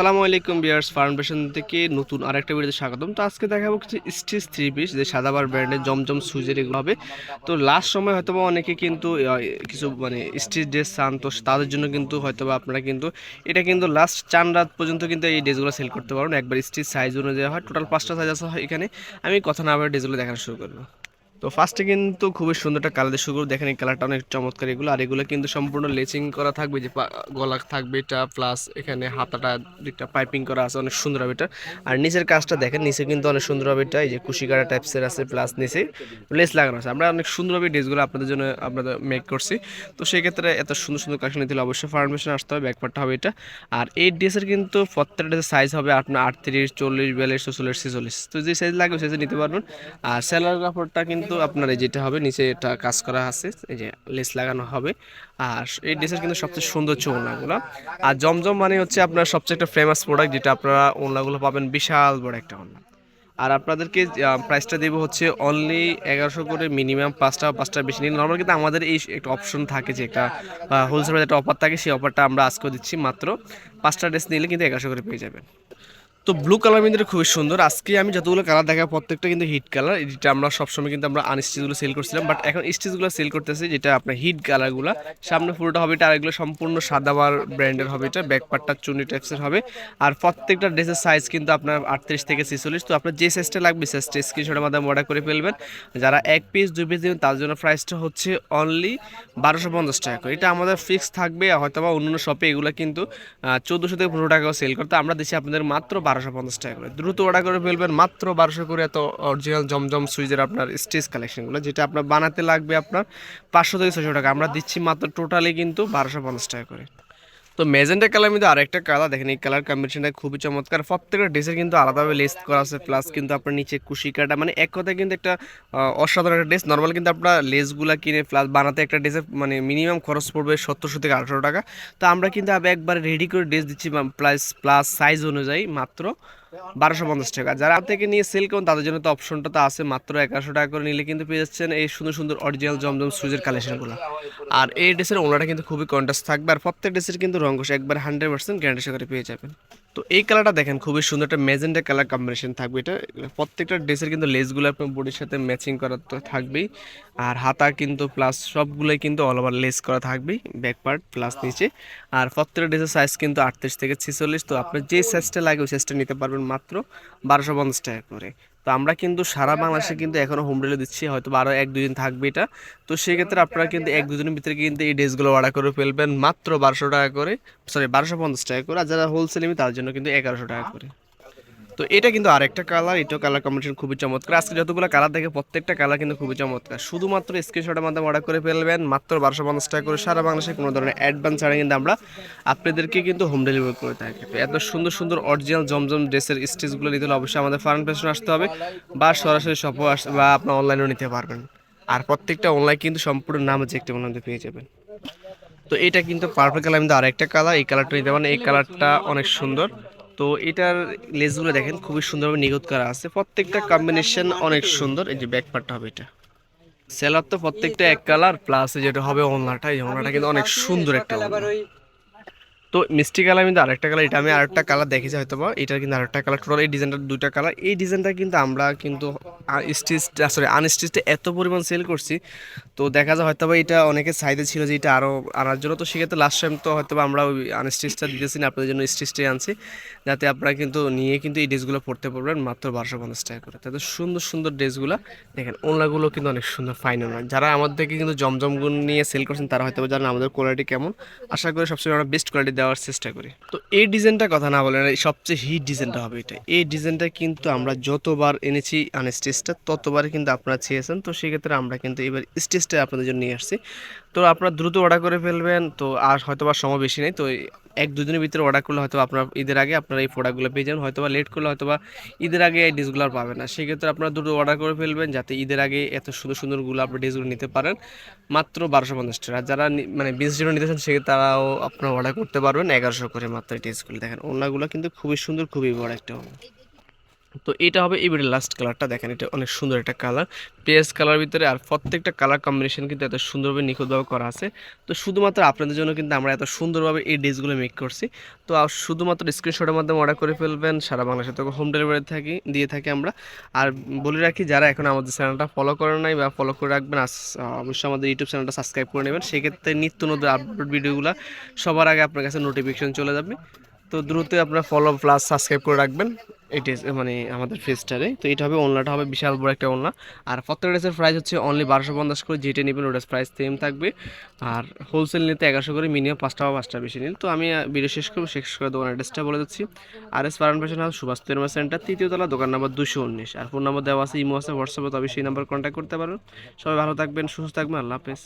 আসসালামু আলাইকুম বিয়ার্স ফাউন্ডেশন থেকে নতুন আরেকটা ভিডিওতে স্বাগতম। তো আজকে দেখাবো কিছু স্টিচ থ্রি পিস, যে সাদাবার ব্র্যান্ডের জমজম সুজের এগুলো হবে। তো লাস্ট সময় হয়তো বা অনেকে কিন্তু কিছু মানে স্টিচ ড্রেস চান, তো তাদের জন্য কিন্তু হয়তো বা আপনারা কিন্তু, এটা কিন্তু লাস্ট চান রাত পর্যন্ত কিন্তু এই ড্রেসগুলো সেল করতে পারবেন। একবার স্টিচ সাইজ অনুযায়ী হয় টোটাল পাঁচটা সাইজ আছে এখানে। আমি কথা না বলে ড্রেসগুলো দেখানো শুরু করব। তো ফার্স্টে কিন্তু খুবই সুন্দর একটা কালার শুরু। দেখেন এই কালারটা অনেক চমৎকার এগুলো। আর এগুলো কিন্তু সম্পূর্ণ লেচিং করা থাকবে যে গলা থাকবে এটা প্লাস এখানে হাতাটা দিকটা পাইপিং করা আছে, অনেক সুন্দর হবে এটা। আর নিচের কাজটা দেখেন, নিচে কিন্তু অনেক সুন্দর হবে এটা। এই যে কুশিকারা টাইপসের আছে প্লাস নিচে লেস লাগানো আছে। আমরা অনেক সুন্দরভাবে ড্রেসগুলো আপনাদের জন্য আপনাদের মেক করছি। তো সেই ক্ষেত্রে এত সুন্দর সুন্দর কালেকশন নিতে হলে অবশ্যই ফার্মেশন আসতে হবে ব্যাকপার্টটা হবে এটা। আর এই ড্রেসের কিন্তু প্রত্যেকটা সাইজ হবে আপনার আটত্রিশ, চল্লিশ, বিয়াল্লিশ চল্লিশ ছেচল্লিশ। তো যে সাইজ লাগবে সেই নিতে পারবেন। আর সেলার কাপড়টা কিন্তু আপনার এই যেটা হবে, নিচে এটা কাজ করা আছে, এই যে লেস লাগানো হবে। আর এই ড্রেসের কিন্তু সবচেয়ে সুন্দর হচ্ছে ওনাগুলো আর জমজম মানে হচ্ছে আপনার সবচেয়ে একটা ফেমাস প্রোডাক্ট যেটা আপনারা ওনাগুলো পাবেন, বিশাল বড় একটা ওনা আর আপনাদেরকে প্রাইসটা দেবো হচ্ছে অনলি এগারোশো করে মিনিমাম পাঁচটা পাঁচটা বেশি নিন নর্মাল কিন্তু আমাদের এই একটা অপশন থাকে যে একটা হোলসেল একটা অফার থাকে, সেই অফারটা আমরা আজকেও দিচ্ছি মাত্র। পাঁচটা ড্রেস নিলে কিন্তু এগারোশো করে পেয়ে যাবেন। তো ব্লু কালার কিন্তু খুবই সুন্দর। আজকে আমি যতগুলো কালার দেখা প্রত্যেকটা কিন্তু হিট কালার যেটা আমরা সবসময় কিন্তু আমরা আনস্টিচগুলো সেল করছিলাম বাট এখন স্টিচগুলো সেল করতেছি, যেটা আপনার হিট কালারগুলো সামনে পুরোটা হবে এটা আর এগুলো সম্পূর্ণ সাদাবার ব্র্যান্ডের হবে এটা ব্যাকপার্টটা চুনি টাইপসের হবে। আর প্রত্যেকটা ড্রেসের সাইজ কিন্তু আপনার আটত্রিশ থেকে ছেচল্লিশ, তো আপনার যে সাইজটা লাগবে সাইজটা স্ক্রিনশটের মাধ্যমে অর্ডার করে ফেলবেন। যারা এক পিস দুই পিস দেবেন, তার জন্য প্রাইসটা হচ্ছে অনলি বারোশো পঞ্চাশ টাকা করে। এটা আমাদের ফিক্স থাকবে হয়তো বা অন্যান্য শপে এগুলো কিন্তু চোদ্দোশো থেকে পনেরো টাকাও সেল করতে। আমরা দিচ্ছি আপনাদের মাত্র বারোশো পঞ্চাশ টাকা করে। দ্রুত অর্ডার করে ফেলবেন মাত্র বারোশো করে এত অরিজিনাল জমজম সুইজের আপনার স্টেজ কালেকশনগুলো যেটা আপনার বানাতে লাগবে আপনার পাঁচশো থেকে ছশো টাকা। আমরা দিচ্ছি মাত্র টোটালি কিন্তু বারোশো পঞ্চাশ টাকা করে। তো মেজেন্টা কালার কিন্তু আরেকটা কালার দেখেন, এই কালার কম্বিনেশনটা খুবই চমৎকার। প্রত্যেকটা ড্রেসের কিন্তু আলাদাভাবে লেস করা আছে প্লাস কিন্তু আপনার নিচে কুশিকাটা মানে এক কথায় কিন্তু একটা অসাধারণ একটা ড্রেস নর্মাল কিন্তু আপনার লেসগুলো কিনে প্লাস বানাতে একটা ড্রেসের মানে মিনিমাম খরচ পড়বে সত্তরশো থেকে আঠারো টাকা। তো আমরা কিন্তু একবার রেডি করে ড্রেস দিচ্ছি প্লাস প্লাস সাইজ অনুযায়ী মাত্র। বারোশো পঞ্চাশ টাকা। যারা থেকে নিয়ে সেল করুন তাদের জন্য তো অপশনটা তো আছে, মাত্র এগারোশো টাকা করে নিলে কিন্তু পেয়ে যাচ্ছেন এই সুন্দর সুন্দর অরিজিনাল জমজম সুজের কালেকশনগুলো আর এই ড্রেসের ওনারা কিন্তু খুবই কন্টাস্ট থাকবে, আর প্রত্যেক ড্রেসের কিন্তু রঙ্গস একবার হান্ড্রেড পার্সেন্ট গ্যারান্টি সহকারে পেয়ে যাবেন। তো এই কালারটা দেখেন, খুবই সুন্দর একটা ম্যাজেন্ডা কালার কম্বিনেশন থাকবে। এটা প্রত্যেকটা ড্রেসের কিন্তু লেসগুলো আপনার বডির সাথে ম্যাচিং করা তো থাকবেই। আর হাতা কিন্তু প্লাস সবগুলোই কিন্তু অল ওভার লেস করা থাকবেই ব্যাক পার্ট প্লাস নিচে। আর প্রত্যেকটা ড্রেসের সাইজ কিন্তু আটত্রিশ থেকে ছেচল্লিশ, তো আপনার যে সাইজটা লাগে ওই সাইজটা নিতে পারবেন মাত্র বারোশো পঞ্চাশ টাকা করে। তো আমরা কিন্তু সারা বাংলাদেশে কিন্তু এখনও হোম ডেলিভারি দিচ্ছি হয়তো আরও এক দুদিন থাকবে এটা। তো সেক্ষেত্রে আপনারা কিন্তু এক দুদিনের ভিতরে কিন্তু এই ড্রেসগুলো অর্ডার করে ফেলবেন মাত্র বারোশো টাকা করে সরি বারোশো পঞ্চাশ টাকা করে আর যারা হোলসেল নিবে তার জন্য কিন্তু এগারোশো টাকা করে। তো এটা কিন্তু আরেকটা কালার এটাও কালার কম্বিনেশন খুবই চমৎকার। আজকে যতগুলো কালার দেখে প্রত্যেকটা কালার কিন্তু খুবই চমৎকার। শুধুমাত্র স্ক্রিনশটের মাধ্যমে অর্ডার করে ফেলবেন, মাত্র বারোশো পঞ্চাশ টাকা করে সারা বাংলাদেশে কোনো ধরনের অ্যাডভান্স ছাড়া কিন্তু আমরা আপনাদেরকে কিন্তু হোম ডেলিভারি করে থাকি। তো এত সুন্দর সুন্দর অরিজিনাল জমজম ড্রেসের স্টিচগুলো নিতে হলে অবশ্যই আমাদের ফার্ম ফ্যাশন আসতে হবে বা সরাসরি আস বা আপনার অনলাইনেও নিতে পারবেন। আর প্রত্যেকটা অনলাইন কিন্তু সম্পূর্ণ নাম হচ্ছে একটা মধ্যে পেয়ে যাবেন। তো এটা কিন্তু পার্পল কালার কিন্তু আরেকটা কালার এই কালারটা নিতে পারেন, এই কালারটা অনেক সুন্দর। তো এটার লেসগুলো দেখেন, খুবই সুন্দরভাবে নিখুঁত করা আছে। প্রত্যেকটা কম্বিনেশন অনেক সুন্দর। এই যে ব্যাক পার্টটা হবে এটা। সেলার তো প্রত্যেকটা এক কালার প্লাস যেটা হবে ওনাটা এই ওনাটা কিন্তু অনেক সুন্দর একটা। তো মিষ্টি কালার কিন্তু আরেকটা কালার এটা আমি আরেকটা কালার দেখেছি হয়তো বা। এটা কিন্তু আরেকটা কালার টোটাল এই ডিজাইনটা দুইটা কালার। এই ডিজাইনটা কিন্তু আমরা কিন্তু স্টিচ সরি আনস্টিচটা এত পরিমাণ সেল করছি। তো দেখা যায় হয়তো বা এটা অনেকে চাইতে ছিল যে এটা আরও আনার জন্য। তো সেক্ষেত্রে লাস্ট টাইম তো হয়তো বা আমরা ওই আনস্টিচটা দিতেছি না আপনাদের জন্য স্টিচটাই আনছি। যাতে আপনারা কিন্তু নিয়ে কিন্তু এই ড্রেসগুলো পড়তে পারবেন মাত্র বারোশো পঞ্চাশ টাকা করে। তাতে সুন্দর সুন্দর ড্রেসগুলো দেখেন ওনাগুলো কিন্তু অনেক সুন্দর ফাইন ওনার। যারা আমাদেরকে কিন্তু জমজমগুলো নিয়ে সেল করছেন তারা হয়তো বা জানেন আমাদের কোয়ালিটি কেমন। আশা করি সবসময় আমরা বেস্ট কোয়ালিটি দেওয়ার চেষ্টা করি। তো এই ডিজাইনটা কথা না বলেন সবচেয়ে হিট ডিজাইনটা হবে এটা। এই ডিজাইনটা কিন্তু আমরা যতবার এনেছি আনস্টেজটা ততবার কিন্তু আপনারা চেয়েছেন। তো সেক্ষেত্রে আমরা কিন্তু এবার স্টেজটা আপনাদের জন্য নিয়ে আসছি। তো আপনারা দ্রুত অর্ডার করে ফেলবেন, তো আর হয়তো বা সময় বেশি নেই, তো এক দুদিনের ভিতরে অর্ডার করলে হয়তো আপনার ঈদের আগে আপনারা এই প্রোডাক্টগুলো পেয়ে যাবেন হয়তো বা লেট করলে হয়তো বা ঈদের আগে এই ডিসগুলো আর পাবেন না। সেক্ষেত্রে আপনারা দ্রুত অর্ডার করে ফেলবেন যাতে ঈদের আগে এত সুন্দর সুন্দরগুলো আপনার ড্রেসগুলো নিতে পারেন, মাত্র বারোশো পঞ্চাশ টাকা। যারা মানে বিশ জন্য নিতে চান, সেক্ষেত্রে তারাও আপনারা অর্ডার করতে পারবেন, এগারোশো করে মাত্র এই ড্রেসগুলো দেখেন ওনাগুলো কিন্তু খুবই সুন্দর, খুবই বড় একটা। তো এটা হবে এবারে লাস্ট কালারটা দেখেন, এটা অনেক সুন্দর একটা কালার পেস কালার ভিতরে আর প্রত্যেকটা কালার কম্বিনেশন কিন্তু এত সুন্দরভাবে নিখুঁতভাবে করা আছে। তো শুধুমাত্র আপনাদের জন্য কিন্তু আমরা এত সুন্দরভাবে এই ড্রেসগুলো মেক করছি। তো শুধুমাত্র স্ক্রিনশটের মাধ্যমে অর্ডার করে ফেলবেন। সারা বাংলাদেশে তো হোম ডেলিভারি থাকি দিয়ে থাকি আমরা। আর বলে রাখি, যারা এখন আমাদের চ্যানেলটা ফলো করে নাই বা ফলো করে রাখবেন অবশ্যই আমাদের ইউটিউব চ্যানেলটা সাবস্ক্রাইব করে নেবেন। সেক্ষেত্রে নিত্য নতুন আপলোড ভিডিওগুলো সবার আগে আপনার কাছে নোটিফিকেশন চলে যাবে। তো দ্রুত আপনার ফলো প্লাস সাবস্ক্রাইব করে রাখবেন। এটা মানে আমাদের ফেসটারে। তো এটা হবে ওনলাটা হবে বিশাল বড় একটা ওনলা আর প্রত্যেকটা ড্রেসের প্রাইস হচ্ছে অনলি বারোশো পঞ্চাশ করে যেটা নেবেন ওটার প্রাইস সেম থাকবে। আর হোলসেল নিতে এগারোশো করে মিনিমাম পাঁচটা বা পাঁচটা বেশি নিন। তো আমি ভিডিও শেষ করব, শেষ করে দোকান অ্যাড্রেসটা বলে দিচ্ছি। আর S Paran fashion house Subhash তেরমা centre তৃতীয় তলা, দোকান নাম্বার দুশো উনিশ। আর ফোন নাম্বার দেওয়া আছে, ইমো আছে হোয়াটসঅ্যাপে তবে সেই নাম্বার কন্ট্যাক্ট করতে পারেন। সবাই ভালো থাকবেন, সুস্থ থাকবেন, আল্লাহ হাফেজ।